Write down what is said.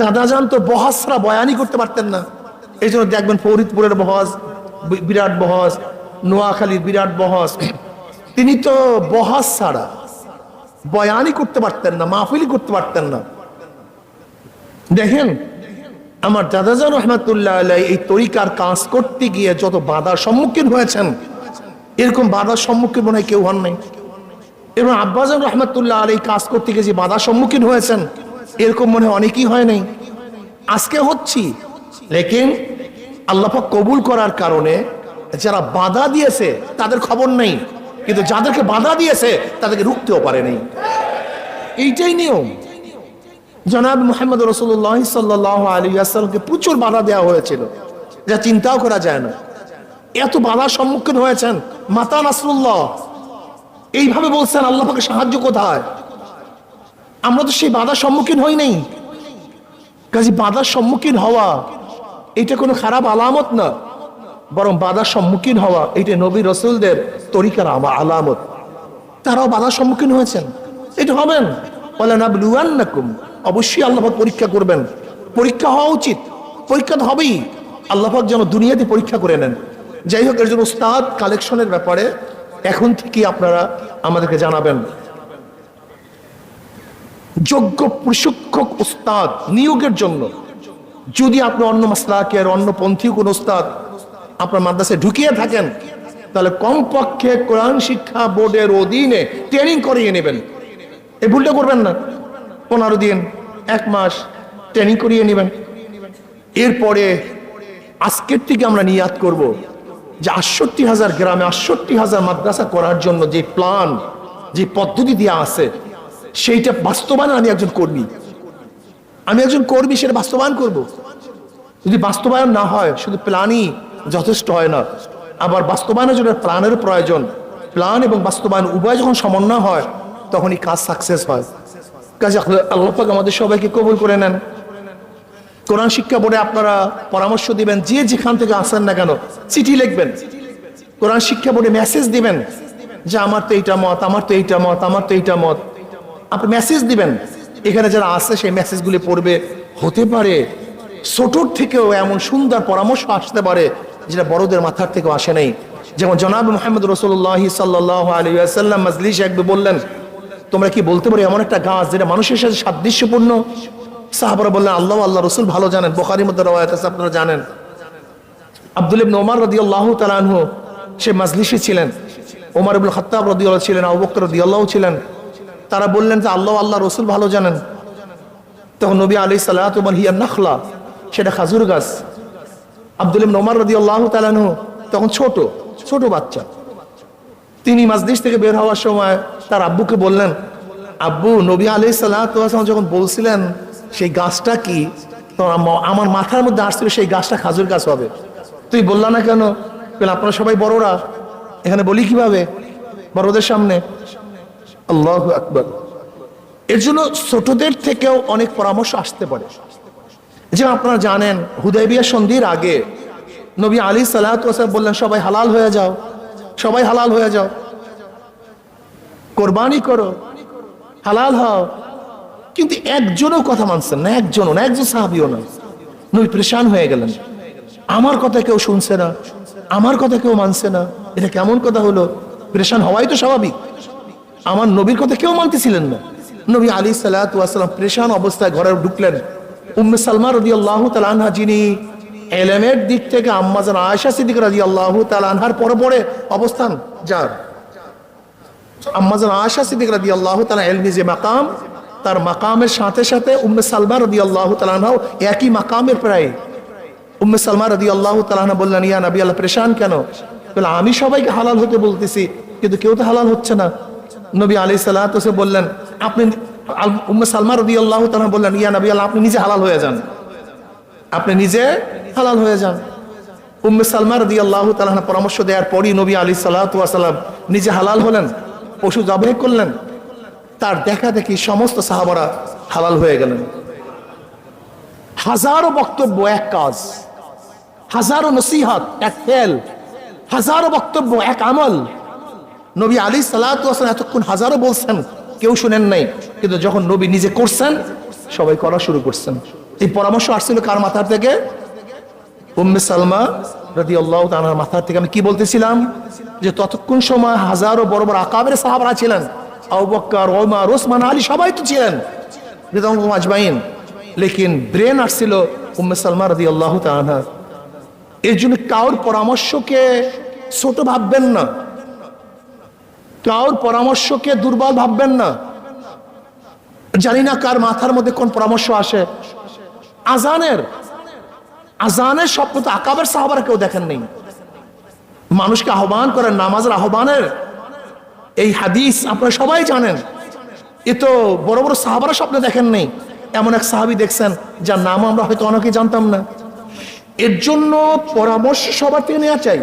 দাদাজান তো বহাসরা বয়ানই করতে পারতেন না। এই জন্য দেখবেন ফরিদপুরের বহস বিরাট বহস, নোয়াখালীর বিরাট বহস। তিনি তো বহাস ছাড়া বয়ানই করতে পারতেন না, মাহফিলই করতে পারতেন না। দেখেন, আমার দাদাজান রহমাতুল্লাহ আলাই এই তরিকার কাজ করতে গিয়ে যত বাধার সম্মুখীন হয়েছেন, এরকম বাধার সম্মুখীন মনে হয় কেউ হন নাই। এবং আব্বাজান রহমাতুল্লাহ আলী কাজ করতে গিয়ে যে বাধার সম্মুখীন হয়েছেন এরকম মনে হয় অনেকেই হয় নাই। আজকে হচ্ছি। লেকিন আল্লাপাক কবুল করার কারণে যারা বাধা দিয়েছে, তাদের খবর নেই। কিন্তু যাদেরকে বাধা দিয়েছে, তাদেরকে রুখতেও পারে নাই। এইটাই নিয়ম। জনাব মোহাম্মদ রসুল্লাহ সাল্লাহ আলী প্রচুর বাধা দেওয়া হয়েছিল। যা চিন্তাও করা যায় না। এত বাধার সম্মুখীন হয়েছেন মাতা নাসরুল্লাহ। এইভাবে বলছেন, আল্লাহ পাকে সাহায্য কোথায়? আমরা তো সেই বাধার সম্মুখীন হই নাই। কাজে বাধার সম্মুখীন হওয়া, এটা কোনো খারাপ আলামত না। বরং বাধার সম্মুখীন হওয়া, এটা নবী রসুলদের তরিকার আমা আলামত। তারাও বাধার সম্মুখীন হয়েছেন। এটা হবেন নাকুম অবশ্যই আল্লাহাক পরীক্ষা করবেন। পরীক্ষা হওয়া উচিত। পরীক্ষা তো হবেই। আল্লাহাক যেন দুনিয়াতে পরীক্ষা করে নেন। যাই হোক এর জন্য উস্তাদ কালেকশনের ব্যাপারে এখন থেকে আপনারা আমাদেরকে জানাবেন। যোগ্য প্রশিক্ষক উস্তাদ নিয়োগের জন্য। যদি আপনি অন্য মাসলাকের অন্য পন্থী কোন উস্তাদ আপনার মাদ্রাসায় ঢুকিয়ে থাকেন, তাহলে কমপক্ষে কোরআন শিক্ষা বোর্ডের অধীনে ট্রেনিং করিয়ে নেবেন। এই ভুলটা করবেন না। পনেরো দিন, এক মাস ট্রেনিং করিয়ে নেবেন। এরপরে আজকের থেকে আমরা নিয়াত করব যে আটষট্টি হাজার গ্রামে আটষট্টি হাজার মাদ্রাসা করার জন্য যে প্ল্যান যে পদ্ধতি দেওয়া আছে সেইটা বাস্তবায়ন আমি একজন কর্মী। আমি একজন কর্মী, সেটা বাস্তবায়ন করব। যদি বাস্তবায়ন না হয়, শুধু প্ল্যানই যথেষ্ট হয় না। আবার বাস্তবায়নের জন্য প্ল্যানের প্রয়োজন। প্ল্যান এবং বাস্তবায়ন উভয় যখন সমন্বয় হয় তখনই কাজ সাকসেস হয়। কাজে আল্লাহ আমাদের সবাইকে কবুল করে নেন। কোরআন শিক্ষা বোর্ডে আপনারা পরামর্শ দিবেন, যে যেখান থেকে আসেন না কেন, চিঠি লিখবেন। কোরআন শিক্ষা বোর্ডে মেসেজ দিবেন, যে আমার তো এইটা মত, আমার তো এইটা মত, আমার তো এইটা মত। আপনি মেসেজ দিবেন। এখানে যারা আছে, সেই মেসেজগুলি পড়বে। হতে পারে ছোটর থেকেও এমন সুন্দর পরামর্শ আসতে পারে, যেটা বড়দের মাথার থেকেও আসে নাই। যেমন জনাব মোহাম্মদ রসুল্লাহ সাল্লাহ আলী আসাল্লাম মাজলিস একবার বললেন, তোমরা কি বলতে পারো এমন একটা গাছ যেটা মানুষের সাথে সাদৃশ্যপূর্ণ? সাহাবারা বললেন, আল্লাহ আল্লাহ, রসুল ভালো জানেন। বোখারির মধ্যে রওয়ায়াত আছে, আপনারা জানেন। আব্দুল ইবনে ওমর রাদিয়াল্লাহু তাআলা আনহু, সে মাজলিসে ছিলেন। ওমর ইবনে খাত্তাব রাদিয়াল্লাহু ছিলেন, আবু বকর ছিলেন। তারা বললেন যে আল্লাহ আল্লাহ রসুল ভালো জানেন। তখন নবী সালাতু ওয়াল হিয়া নাখলা, সেটা খাজুর গাছ। আব্দুল ইবনে ওমর রাদিয়াল্লাহু তাআলা আনহু, তখন ছোট ছোট বাচ্চা। তিনি মাজলিস থেকে বের হওয়ার সময় তার আব্বুকে বললেন, আব্বু, নবী আলি সাল্লাম যখন বলছিলেন, সেই গাছটা কি? আমার মাথার মধ্যে আসছিল সেই গাছটা খাজুর গাছ হবে। তুই বললা না কেন? আপনারা সবাই বড়রা। এখানে বলি কীভাবে? বড়দের সামনে। আল্লাহ আকবর। এর জন্য ছোটদের থেকেও অনেক পরামর্শ আসতে পারে। যে আপনারা জানেন হুদয়বিয়া সন্ধির আগে নবী আলী সাল্লাহ বললেন, সবাই হালাল হয়ে যাও, সবাই হালাল হয়ে যাও। কোরবানি করো, হালাল হও। কিন্তু একজনও কথা মানছেন না, একজনও না, একজন সাহাবিও না। নবী পরেশান হয়ে গেলেন। আমার কথা কেউ শুনছে না, আমার কথা কেউ মানছে না। এটা কেমন কথা হলো? পরেশান হওয়াই তো স্বাভাবিক। আমার নবীর কথা কেউ মানতেছিলেন না। নবী আলী সাল্লাম পরেশান অবস্থায় ঘরে ঢুকলেন। উম্মে সালমা রদি আল্লাহ তালানহা যিনি এলেমের দিক থেকে আম্মাজান আয়সা সিদ্দিক রাজি আল্লাহ তালানহার পরে পরে অবস্থান যার। আম্মাজান আয়সা সিদ্দিক রাজি আল্লাহ তালা এলমি যে মাকাম, তার মাকামের সাথে সাথে উম্মে সালমা রদি আল্লাহ তালানহাও একই মাকামের প্রায়। উম্মে সালমা রদি আল্লাহ তালাহা বললেন, ইয়া নবী, আল্লাহ পরেশান কেন? আমি সবাইকে হালাল হতে বলতেছি, কিন্তু কেউ তো হালাল হচ্ছে না। নবী আলী সাল্লাহ বললেন, আপনি উম্মে সালমা রদি আল্লাহ তালা বললেন, ইয়া নবী আল্লাহ, আপনি নিজে হালাল হয়ে যান। আপনি নিজে হালাল হয়ে যান। উম্মে সালমা রদি আল্লাহ তালাহা পরামর্শ দেওয়ার পরই নবী আলী সাল্লাহাম নিজে হালাল হলেন পশু জবাই করলেন, তার দেখা দেখি সমস্ত সাহাবারা হালাল হয়ে গেলেন। হাজারো বক্তব্য এক কাজ, হাজারো নসিহত, এক ফেল, হাজারো বক্তব্য, এক আমল নবী আলী সাল্লাহাম এতক্ষণ হাজারো বলছেন, কেউ শুনেন নাই, কিন্তু যখন নবী নিজে করছেন, সবাই করা শুরু করছেন। এই পরামর্শ আসছিল কার মাথার থেকে? উম্মে সালমা রাদি আল্লাহ তানার মাথার থেকে। আমি কি বলতেছিলাম? যে ততক্ষণ সময় হাজারো বড় বড় আকাবের সাহাবারা ছিলেন, আবু বক্কর, ওমর, ওসমান, আলী সবাই তো ছিলেন। রিদম আজমাইন। লেকিন ব্রেন আসছিল উম্মে সালমা রাদি আল্লাহ তানার এর জন্য কাউর পরামর্শকে ছোট ভাববেন না। কাউর পরামর্শকে দুর্বল ভাববেন না। জানি না কার মাথার মধ্যে কোন পরামর্শ আসে। আজানের আজানের স্বপ্ন তো আকাবের সাহাবারা কেউ দেখেন নেই। মানুষকে আহ্বান করেন, নামাজের আহ্বানের। এই হাদিস আপনারা সবাই জানেন। এ তো বড় বড় সাহাবারা স্বপ্ন দেখেন নেই। এমন এক সাহাবি দেখছেন, যার নাম আমরা হয়তো অনেকে জানতাম না। এর জন্য পরামর্শ সবার থেকে নেওয়া চাই।